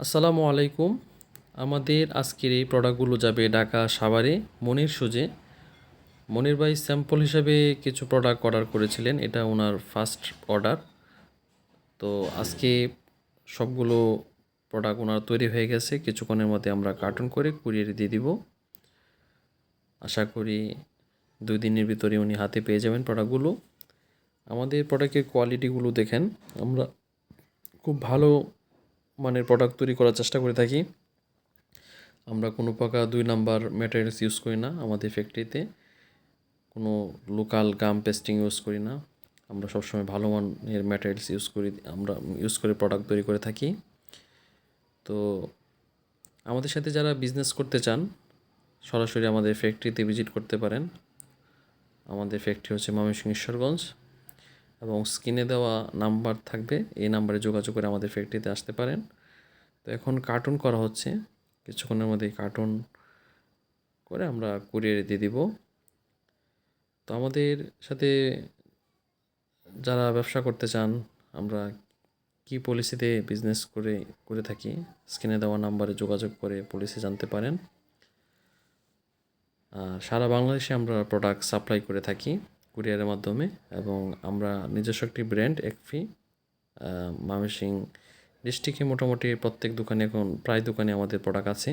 আসসালামু আলাইকুম। আমাদের আজকের এই প্রোডাক্টগুলো যাবে ঢাকা সাভারে, মনির সুজে। মনির ভাই স্যাম্পল হিসাবে কিছু প্রোডাক্ট অর্ডার করেছিলেন, এটা ওনার ফার্স্ট অর্ডার তো আজকে সবগুলো প্রোডাক্ট ওনার তৈরি হয়ে গেছে, কিছুক্ষণের মধ্যে আমরা কার্টুন করে কুরিয়ারে দিয়ে দিব। আশা করি দুই দিনের ভিতরে উনি হাতে পেয়ে যাবেন প্রোডাক্টগুলো আমাদের প্রোডাক্টের কোয়ালিটিগুলো দেখেন, আমরা খুব ভালো মানের প্রোডাক্ট তৈরি করার চেষ্টা করে থাকি। আমরা কোনো প্রকার দুই নাম্বার ম্যাটেরিয়ালস ইউজ করি না আমাদের ফ্যাক্টরিতে কোনো লোকাল গাম পেস্টিং ইউজ করি না। আমরা সবসময় ভালো মানের ম্যাটেরিয়ালস ইউজ করি, আমরা ইউজ করে প্রোডাক্ট তৈরি করে থাকি। তো আমাদের সাথে যারা বিজনেস করতে চান, সরাসরি আমাদের ফ্যাক্টরিতে ভিজিট করতে পারেন। আমাদের ফ্যাক্টরি হচ্ছে ময়মনসিংহ ঈশ্বরগঞ্জ। এবং স্ক্রিনে দেওয়া নাম্বার থাকবে। এই নাম্বারে যোগাযোগ করে আমাদের ফ্যাক্টরিতে আসতে পারেন। তো এখন কার্টুন করা হচ্ছে। কিছুক্ষণের মধ্যেই কার্টুন করে আমরা কুরিয়ারে দিয়ে দিব। তো আমাদের সাথে যারা ব্যবসা করতে চান, আমরা কি পলিসিতে বিজনেস করে করে থাকি স্ক্রিনে দেওয়া নাম্বারে যোগাযোগ করে পলিসি জানতে পারেন। আর সারা বাংলাদেশে আমরা প্রোডাক্ট সাপ্লাই করে থাকি। কুরিয়ারের মাধ্যমে এবং আমরা নিজস্ব একটি ব্র্যান্ড, একফি মামেসিং ডিস্ট্রিক্টে মোটামুটি প্রত্যেক দোকানে এখন প্রায় দোকানে আমাদের প্রোডাক্ট আছে।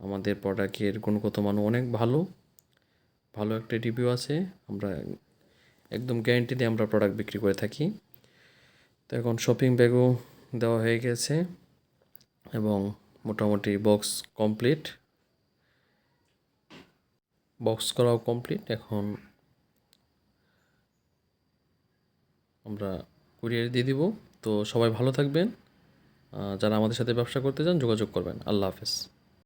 আমাদের প্রোডাক্টের গুণগত মান অনেক ভালো ভালো একটা রিভিউ আছে। আমরা একদম গ্যারেন্টি দিয়ে আমরা প্রোডাক্ট বিক্রি করে থাকি। তো এখন শপিং ব্যাগও দেওয়া হয়ে গেছে এবং মোটামুটি বক্স কমপ্লিট বক্স করাও কমপ্লিট এখন আমরা কুরিয়ার দিয়ে দিব। তো সবাই ভালো থাকবেন। যারা আমাদের সাথে ব্যবসা করতে চান, যোগাযোগ করবেন। আল্লাহ হাফেজ।